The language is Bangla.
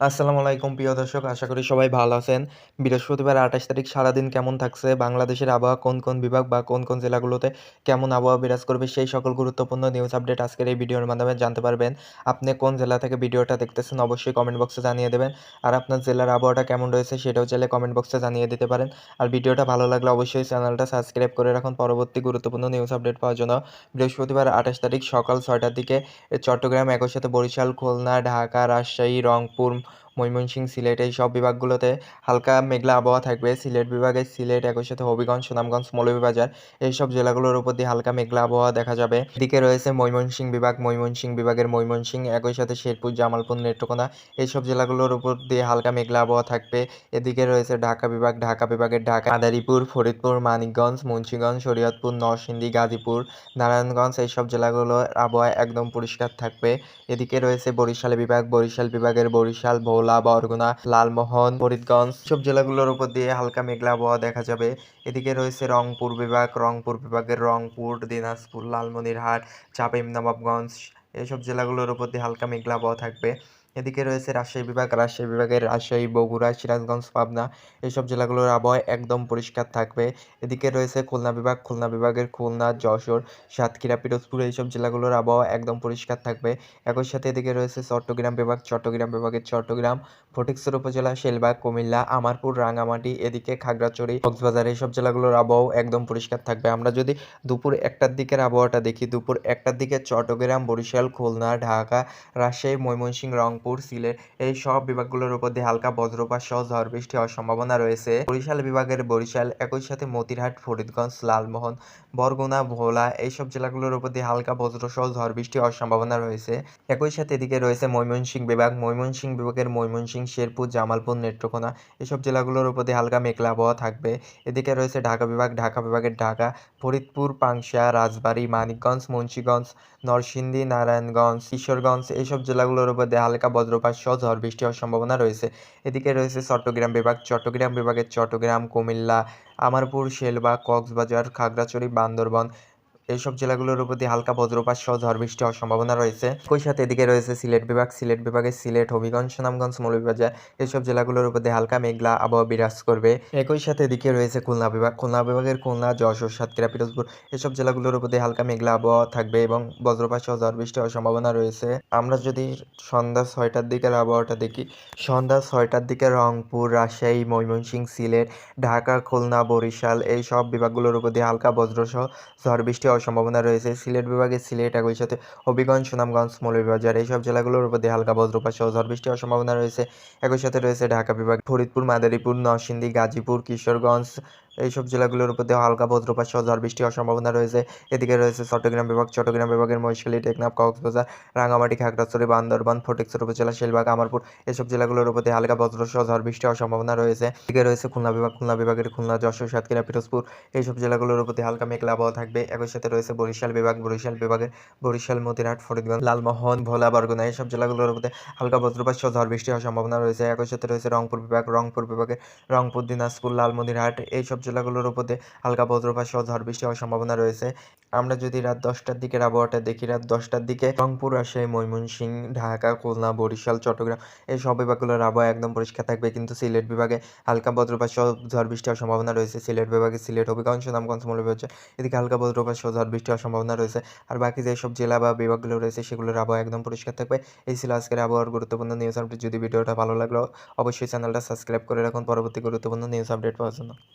আসসালামু আলাইকুম, প্রিয় দর্শক। আশা করি সবাই ভালো আছেন। বৃহস্পতিবার আঠাশ তারিখ, সারাদিন কেমন থাকছে? বাংলাদেশের আবহাওয়া কোন কোন বিভাগ বা কোন কোন জেলাগুলোতে কেমন আবহাওয়া বিরাজ করবে? সেই সকল গুরুত্বপূর্ণ নিউজ আপডেট আজকের এই ভিডিওর মাধ্যমে জানতে পারবেন। আপনি কোন জেলা থেকে ভিডিওটা দেখতেছেন, অবশ্যই কমেন্ট বক্সে জানিয়ে দেবেন। আর আপনার জেলার আবহাওয়াটা কেমন রয়েছে, সেটাও চাইলে কমেন্ট বক্সে জানিয়ে দিতে পারেন। আর ভিডিওটা ভালো লাগলে অবশ্যই চ্যানেলটা সাবস্ক্রাইব করে রাখুন। পরবর্তী গুরুত্বপূর্ণ নিউজ আপডেট পাওয়ার জন্য বৃহস্পতিবার আঠাশ তারিখ সকাল ছয়টার দিকে চট্টগ্রাম, একই সাথে বরিশাল, খুলনা, ঢাকা, রাজশাহী, রংপুর ময়মনসিংহ সিলেট, এই সব বিভাগগুলোতে হালকা মেঘলা আবহাওয়া থাকবে। সিলেট বিভাগে সিলেট, একই সাথে হবিগঞ্জ, সুনামগঞ্জ, মৌলভীবাজার, এই সব জেলাগুলোর উপর দিয়ে হালকা মেঘলা আবহাওয়া দেখা যাবে। এদিকে রয়েছে ময়মনসিংহ বিভাগ ময়মনসিংহ বিভাগের ময়মনসিংহ একই সাথে শেরপুর, জামালপুর, নেত্রকোনা এইসব জেলাগুলোর উপর দিয়ে হালকা মেঘলা আবহাওয়া থাকবে। এদিকে রয়েছে ঢাকা বিভাগ, ঢাকা বিভাগের ঢাকা, মাদারীপুর, ফরিদপুর, মানিকগঞ্জ, মুন্সিগঞ্জ, শরীয়তপুর, নরসিংদী, গাজীপুর, নারায়ণগঞ্জ এইসব জেলাগুলোর আবহাওয়া একদম পরিষ্কার থাকবে। এদিকে রয়েছে বরিশাল বিভাগ, বরিশাল বিভাগের বরিশাল, ভোলা বরগুনা, লালমোহন, ফরিদগঞ্জ সব জেলাগুলোর উপর দিয়ে হালকা মেঘলা আবহাওয়া দেখা যাবে। এদিকে রয়েছে রংপুর বিভাগ, রংপুর বিভাগের রংপুর, দিনাজপুর, লালমনিরহাট চাপিম নবাবগঞ্জ এসব জেলাগুলোর উপর দিয়ে হালকা মেঘলা আবহাওয়া থাকবে। এদিকে রয়েছে রাজশাহী বিভাগ, রাজশাহী বিভাগের রাজশাহী, বগুড়া, সিরাজগঞ্জ, পাবনা এইসব জেলাগুলোর আবহাওয়া একদম পরিষ্কার থাকবে। এদিকে রয়েছে খুলনা বিভাগ, খুলনা বিভাগের খুলনা, যশোর, সাতক্ষীরা, পিরোজপুর এইসব জেলাগুলোর আবহাওয়া একদম পরিষ্কার থাকবে। একই সাথে এদিকে রয়েছে চট্টগ্রাম বিভাগ, চট্টগ্রাম বিভাগের চট্টগ্রাম, ফটিকসর উপজেলা শেলবাগ কুমিল্লা, আমারপুর রাঙামাটি এদিকে খাগড়াছড়ি, কক্সবাজার এইসব জেলাগুলোর আবহাওয়া একদম পরিষ্কার থাকবে। আমরা যদি দুপুর একটার দিকের আবহাওয়াটা দেখি, দুপুর একটার দিকে চট্টগ্রাম, বরিশাল, খুলনা, ঢাকা, রাজশাহী, ময়মনসিংহ, রংপুর সিলেট এই সব বিভাগগুলোর উপর দিয়ে হালকা বজ্রপাত সহ ঝড় বৃষ্টি হওয়ার সম্ভাবনা রয়েছে। বরিশাল বিভাগের বরিশাল, একই সাথে মতিরহাট, ফরিদগঞ্জ, লালমোহন, বরগুনা, ভোলা, এইসব জেলাগুলোর উপর দিয়ে হালকা বজ্র সহ ঝড় বৃষ্টি হওয়ার সম্ভাবনা রয়েছে। একই সাথে এদিকে রয়েছে ময়মনসিংহ বিভাগ, ময়মনসিংহ বিভাগের ময়মনসিংহ, শেরপুর, জামালপুর, নেত্রকোনা, এসব জেলাগুলোর উপর দিয়ে হালকা মেঘলা আবহাওয়া থাকবে। এদিকে রয়েছে ঢাকা বিভাগ, ঢাকা বিভাগের ঢাকা, ফরিদপুর, পাংশা, রাজবাড়ী, মানিকগঞ্জ, মুন্সীগঞ্জ, নরসিংদী, নারায়ণগঞ্জ, কিশোরগঞ্জ, এইসব জেলাগুলোর উপর দিয়ে হালকা বজ্রপাত সহ ঝড় বৃষ্টি হওয়ার সম্ভাবনা রয়েছে। এদিকে রয়েছে চট্টগ্রাম বিভাগ। চট্টগ্রাম বিভাগের চট্টগ্রাম, কুমিল্লা, আমারপুর সেলবা কক্সবাজার, খাগড়াছড়ি, বান্দরবান এইসব জেলাগুলোর উপর দিয়ে হালকা বজ্রপাত সহ ঝড় বৃষ্টি হওয়ার সম্ভাবনা রয়েছে। একই সাথে এদিকে রয়েছে সিলেট বিভাগ, সিলেট বিভাগের সিলেট, হবিগঞ্জ, সুনামগঞ্জ, মৌলভীবাজার, এইসব জেলাগুলোর উপর দিয়ে হালকা মেঘলা আবহাওয়া বিরাজ করবে। একই সাথে এদিকে রয়েছে খুলনা বিভাগ, খুলনা বিভাগের খুলনা, যশোর, সাতক্ষীরা, পিরোজপুর, এসব জেলাগুলোর উপর দিয়ে হালকা মেঘলা আবহাওয়া থাকবে এবং বজ্রপাত সহ ঝড় বৃষ্টি হওয়ার সম্ভাবনা রয়েছে। আমরা যদি সন্ধ্যা ছয়টার দিকের আবহাওয়াটা দেখি, সন্ধ্যা ছয়টার দিকে রংপুর, রাজশাহী, ময়মনসিংহ, সিলেট, ঢাকা, খুলনা, বরিশাল এই সব বিভাগগুলোর উপর দিয়ে হালকা বজ্রসহ ঝড় বৃষ্টি হওয়ার সম্ভাবনা রয়েছে। সিলেট বিভাগে সিলেট একই সাথে হবিগঞ্জ, সুনামগঞ্জ, মৌলভীবাজার এইসব জেলাগুলোর উপর হালকা বজ্রপাত সহ ঝড় বৃষ্টি হওয়ার সম্ভাবনা রয়েছে। একই সাথে রয়েছে ঢাকা বিভাগ, ফরিদপুর, মাদারীপুর, নরসিংদী, গাজীপুর, কিশোরগঞ্জ এইসব জেলাগুলোর উপর দিয়ে হালকা বজ্রপাত সহ ঝড় বৃষ্টি হওয়ার সম্ভাবনা রয়েছে। এদিকে রয়েছে চট্টগ্রাম বিভাগ, চট্টগ্রাম বিভাগের মহেশখালী, টেকনাফ, কক্সবাজার রাঙামাটি খাগড়াছড়ি, বান্দরবান, ফটিকছড়ি উপজেলা, শেলবাগ, আমারপুর, এসব জেলাগুলোর উপর দিয়ে হালকা বজ্র সহ ঝড় বৃষ্টি হওয়ার সম্ভাবনা রয়েছে। এদিকে রয়েছে খুলনা বিভাগ, খুলনা বিভাগের খুলনা, যশোর, সাতক্ষীরা, পিরোজপুর, এইসব জেলাগুলোর উপর দিয়ে হালকা মেঘলা আবহাওয়া থাকবে। একই সাথে রয়েছে বরিশাল বিভাগ, বরিশাল বিভাগের বরিশাল, মতিরহাট, ফরিদগঞ্জ, লালমোহন, ভোলা, বরগুনা, এইসব জেলাগুলোর দিয়ে হালকা বজ্রপাত সহ ঝড় বৃষ্টি হওয়ার সম্ভাবনা রয়েছে। একই সাথে রয়েছে রংপুর বিভাগ, রংপুর বিভাগের রংপুর, দিনাজপুর, লালমনিরহাট, এইসব জেলাগুলোর উপর হালকা বজ্রপাত সহ ঝড় বৃষ্টি হওয়ার সম্ভাবনা রয়েছে। আমরা যদি রাত দশটার দিকের আবহাওয়াটা দেখি, রাত দশটার দিকে রংপুর, রাজশাহী, ময়মনসিংহ, ঢাকা, খুলনা, বরিশাল, চট্টগ্রাম, এই সব বিভাগগুলোর আবহাওয়া একদম পরিষ্কার থাকবে। কিন্তু সিলেট বিভাগে হালকা বজ্রপাত সহ ঝড় বৃষ্টি হওয়ার সম্ভাবনা রয়েছে। সিলেট বিভাগে সিলেট, হবিগঞ্জ সুনামগঞ্জ মৌলভীবাজার এদিকে হালকা বজ্রপাত সহ ঝড় বৃষ্টি হওয়ার সম্ভাবনা রয়েছে। আর বাকি যেসব জেলা বা বিভাগগুলো রয়েছে, সেগুলোর আবহাওয়া একদম পরিষ্কার থাকবে। এই ছিল আজকের আবহাওয়ার গুরুত্বপূর্ণ নিউজ আপডেট যদি ভিডিওটা ভালো লাগল, অবশ্যই চ্যানেলটা সাবস্ক্রাইব করে রাখুন। পরবর্তী গুরুত্বপূর্ণ নিউজ আপডেট পাওয়ার জন্য।